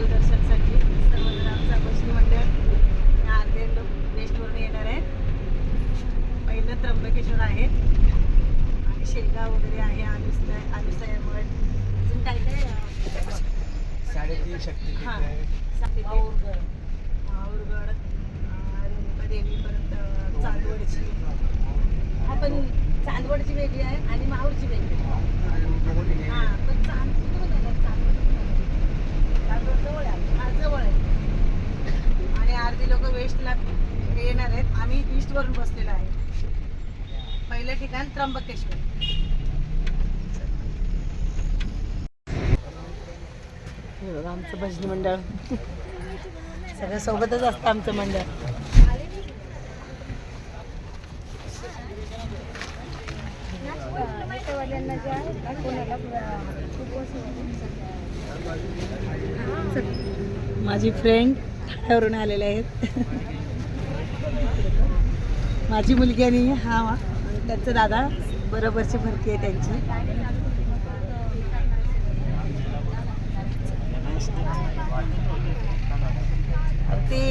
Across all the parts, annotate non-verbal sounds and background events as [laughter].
देवदर्शनसाठी सर्वजण आमचा बसणी मंडळ या अर्धे लोक वेस्टवरून येणार आहेत पहिलं त्र्यंबकेश्वर आहे. आणि शेगाव वगैरे आहे आलुसा आलुसा मठ अजून काय काय साडेतीन शक्तीपीठ हां. आहे. अं, रेणुका देवी परत चांदवडची. हा पण चांदवडची वेगळी आहे आणि माहूरची वेगळी आहे. हा पण चांद कुठून आलं? चांदवड कुठून आलं? चांदवड जवळ आहे हा, जवळ आहे आणि अर्धी लोक वेस्टला येणार आहेत आम्ही ईस्ट वरून बसलेलो आहे पहिलं ठिकाण त्र्यंबकेश्वर. हे बघा आमचं भजनी मंडळ. सगळं सोबतच असतं आमचं मंडळ. माझी फ्रेंड ठाण्यावरून आलेले आहेत. माझी मुलगी आणि हा वा. त्यांचं दादा बरोबरची भरती आहे त्यांची. ती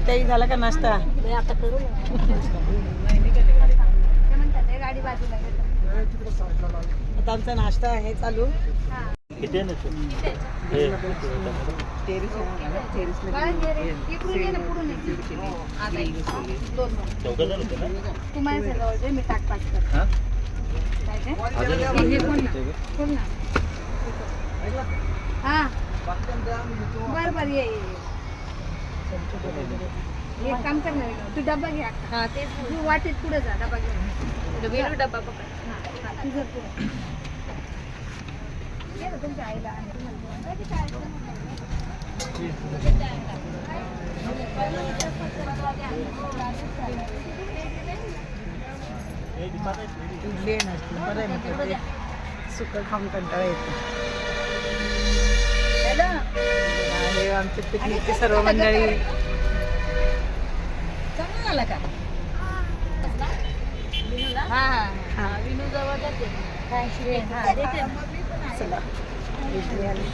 ताई झाला का नाश्ता? आता करू आता आमचा नाश्ता आहे चालू. इकडून ये ना पुढून ये. आता ये. दोन मिनिट. तू माझ्या जवळ दे, मी ताट पाच करते. काय ते? हे- हे खोल ना. खोल ना. हा बर बर ये ये, ये. एक काम कर ना तू डब्बा घे अक्का. हा तेच तू वाटेत पुढे जा डब्बा घे डब्बा पकड हा, हा, तू जर पुढे ये ना तुमच्या आईला आणि तुम्हाला. इडली आहे नाश्ता बरं आहे म्हटलं ते सुकं खाऊन कंटाळा येतो आमचे पिकनिकचे सर्व मंडळी झालं का हा हा विनू जवळ जाते हा, देते. चला. इडली आली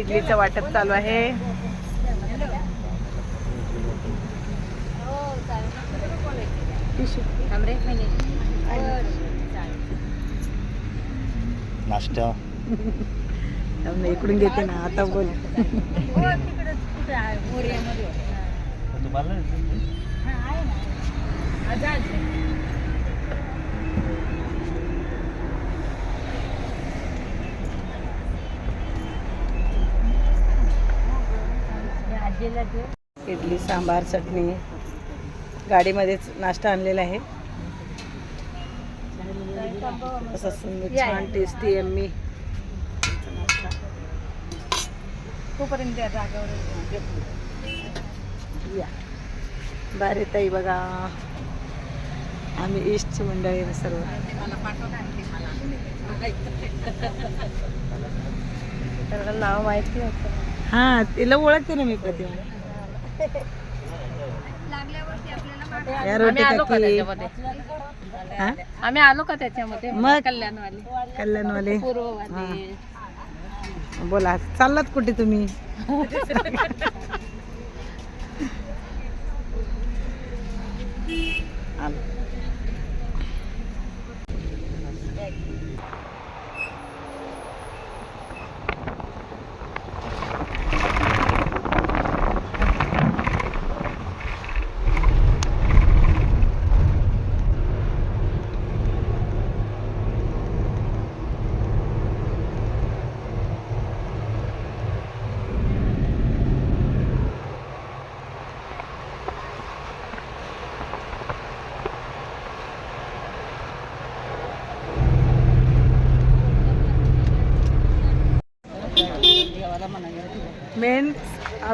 इडलीचं वाटप चालू आहे. नाश्ता. इकडून घेते ना आता बोल. तुम्हाला इडली सांबार चटणी. गाडीमध्येच नाश्ता आणलेला आहे. असं सुंदर छान टेस्टी एम्मी तोपर्यंत त्या जागावर. या. बारे ताई बघा. आम्ही ईस्टची मंडळी सर्व. त्याला नाव माहिती होतं हा तिला ओळखते ना मी प्रतिमा. या रोटी आलो का काकी त्याच्यामध्ये? हा? आम्ही आलो का त्याच्यामध्ये? मग? कल्याणवाली. कल्याणवाले. पूर्ववाली. बोला चाललात कुठे तुम्ही? [laughs] आलो.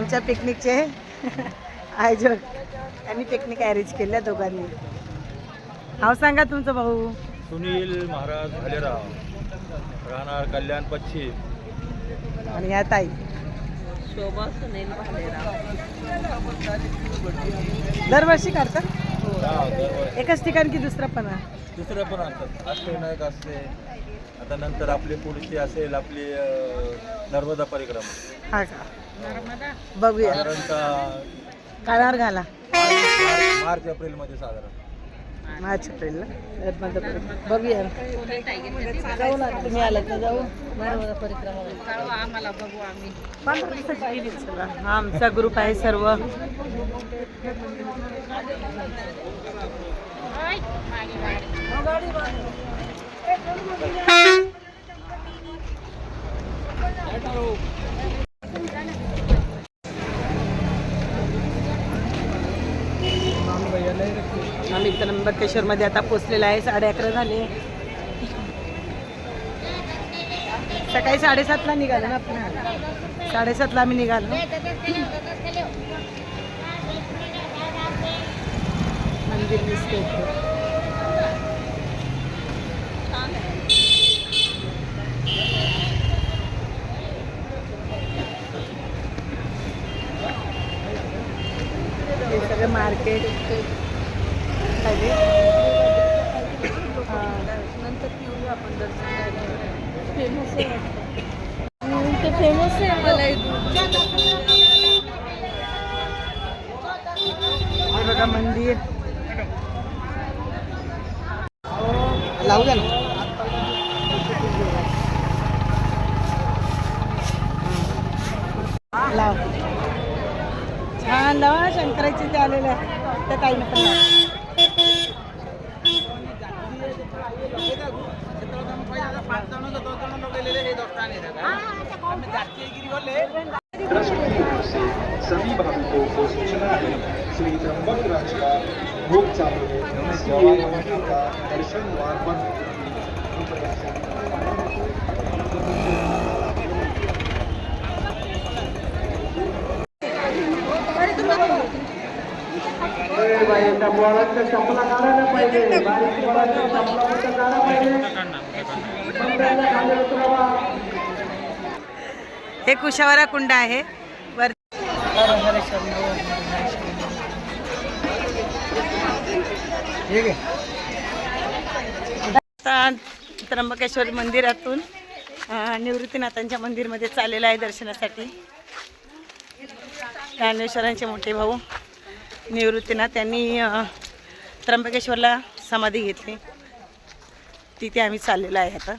आमच्या पिकनिकचे आयोजक यांनी पिकनिक अरेंज केल्या दोघांनी. नाव सांगा तुमचं भाऊ. सुनील महाराज भालेराव राहणार कल्याण पश्चिम. आणि या ताई. शोभा सुनील भालेराव दरवर्षी करतात हा. एकाच ठिकाणी की दुसरा पण? आहे? दुसरे पण असतात अष्टविनायक असते. आता नंतर आपली पुढची असेल आपली नर्मदा परिक्रमा. हा का? बघूया. साधारणतः कानावर घाला. मार्च- एप्रिलमध्ये साधारण. मार्च एप्रिलला. बघूया जाऊ ना तुम्ही आलात ना जाऊ. नर्मदा परिक्रमा आम्हाला बघू आम्ही. पंधरा दिवसाची गेली चला. हा आमचा ग्रुप आहे सर्व. आम्ही तर मध्ये आता पोचलेला आहे. साडे अकरा झाले. सकाळी साडेसातला निघालो ना आपण. साडेसातला आम्ही निघालो. मंदिर दिसते हे सगळं मार्केट. पाहिजे. नंतर आपण दर्शन फेमस आहे ते फेमस आहे बघा मंदिर लावू. द्या ना लाव छान लावा शंकराचे ते आलेलं आहे त्या ताईनं पण सभी भाविकों को सूचना है श्री त्र्यंबक राज का भोग चालू है सेवा यमुना का दर्शन द्वार बंद हे कुशावरा कुंड आहे. वर त्र्यंबकेश्वर मंदिरातून निवृत्तीनाथांच्या मंदिरमध्ये चाललेलं आहे दर्शनासाठी. ज्ञानेश्वरांचे मोठे भाऊ निवृत्तीनाथ त्यांनी अं, त्र्यंबकेश्वरला समाधी घेतली. तिथे आम्ही चाललेलो आहे आता.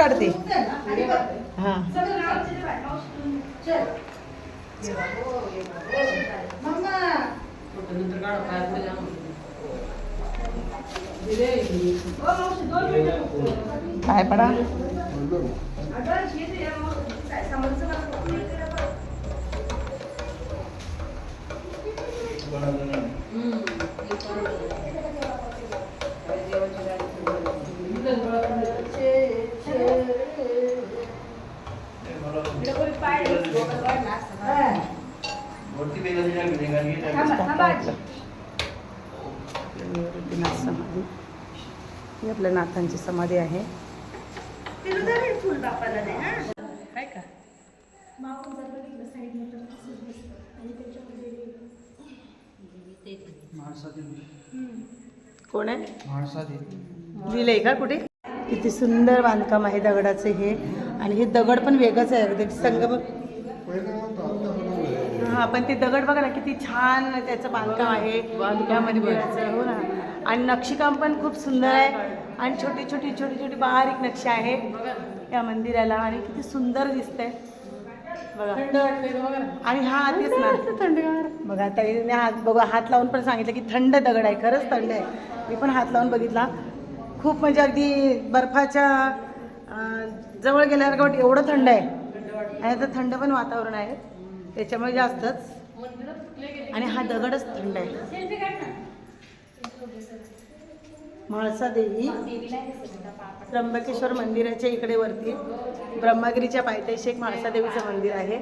काढते. हां. काय पडा. समाधी ही आपल्या नाथांची समाधी आहे? काय का कोण आहे लिहिलंय का कुठे? किती सुंदर बांधकाम आहे दगडाचं हे. आणि हे दगड पण वेगळंच आहे. अगदी संगम हा पण ते दगड बघा ना किती छान त्याचं बांधकाम आहे. या मंदिराचं हो ना. आणि नक्षीकाम पण खूप सुंदर आहे. आणि छोटी छोटी छोटी छोटी बारीक नक्षी आहे या मंदिराला. आणि किती सुंदर दिसतंय. बघा. आणि हा तेच ना. थंडगार बघा ताईने हात बघा हात लावून पण सांगितलं की थंड दगड आहे. खरंच थंड आहे. मी पण हात लावून बघितला. खूप म्हणजे अगदी बर्फाच्या जवळ गेल्यावर वाट एवढं थंड आहे? आणि आता थंड पण वातावरण आहे. त्याच्यामुळे जास्तच. आणि हा दगडच थंड आहे. म्हाळसा देवी त्र्यंबकेश्वर मंदिराच्या इकडे वरती ब्रह्मगिरीच्या पायथ्याशी एक म्हाळसा देवीचं मंदिर आहे.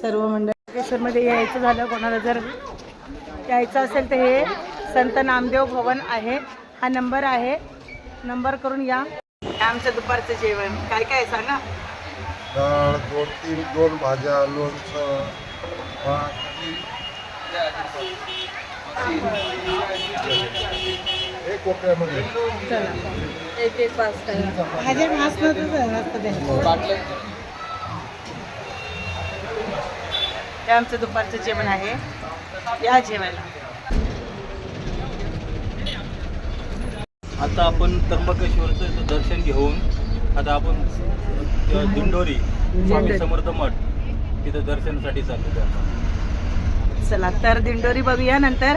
सर्व मंडळेश्वरमध्ये यायचं झालं. कोणाला जर यायचं असेल तर हे संत नामदेव भवन आहे. हा नंबर आहे. नंबर करून या. आमचं दुपारचं जेवण. काय काय सांगा? डाळ दोन तीन दोन भाज्या लोणचं एक कोपऱ्यामध्ये. भाज्या हे आमचं दुपारचं जेवण आहे. या जेवायला. आता आपण त्र्यंबकेश्वरचं दर्शन घेऊन आता आपण दिंडोरी स्वामी समर्थ मठ तिथं दर्शनासाठी चाललो चला तर दिंडोरी बघूया नंतर.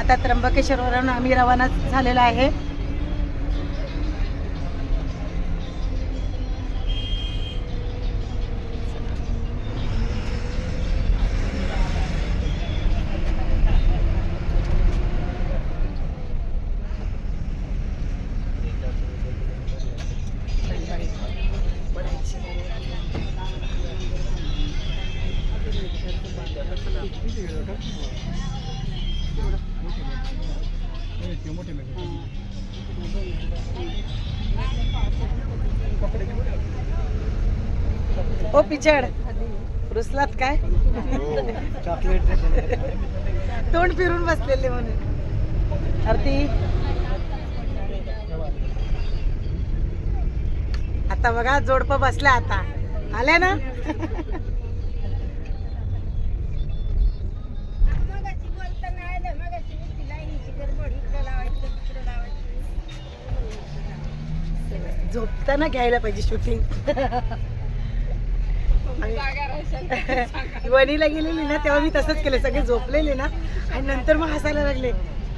आता त्र्यंबकेश्वरवरून आम्ही रवाना झालेलो आहे. ओ पिचड रुसलात काय? तोंड फिरून बसलेले म्हणून. आरती. आता बघा जोडप बसल्या आता. आल्या ना? झोपताना घ्यायला पाहिजे शूटिंग वणीला गेलेली ना तेव्हा मी तसंच केलं. सगळे झोपलेले ना. आणि नंतर मग हसायला लागले.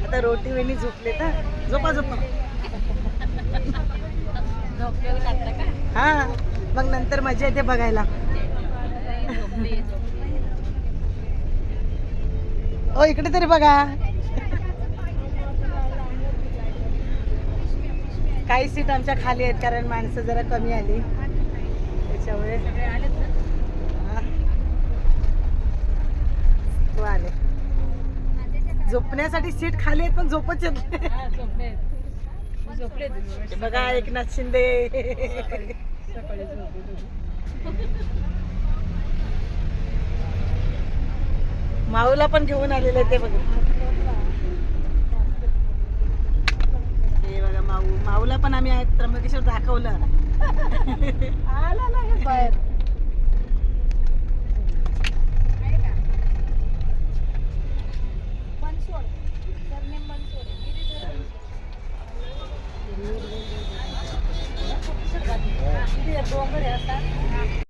आता रोटी वणी झोपले ना झोपा झोपा. हा. मग नंतर मजा येते बघायला. ओ इकडे तरी बघा. काही सीट आमच्या खाली आहेत कारण माणसं जरा कमी आली. त्याच्यामुळे आले. झोपण्यासाठी सीट खाली आहेत पण झोपच येत बघा एकनाथ शिंदे. माऊला पण घेऊन आलेले ते बघा. माऊ. माऊला पण आम्ही त्र्यंबकेश्वर दाखवलं. आला ना बाहेर. डोंगर असतात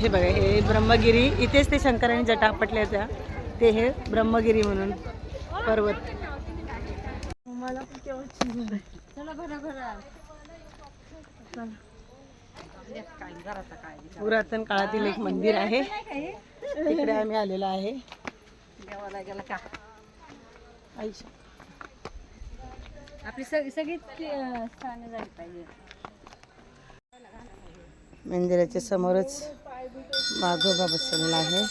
हे बघा हे ब्रह्मगिरी इथेच ते शंकराने जटा आपटल्या होत्या ते हे ब्रह्मगिरी म्हणून पर्वत. मला पुरातन काळातील एक मंदिर आहे. तिकडे आम्ही आलेलो आहे. आपली सग सगळी स्थानं झाली पाहिजे. मंदिराच्या समोरच वाघोबा बसलेला आहे.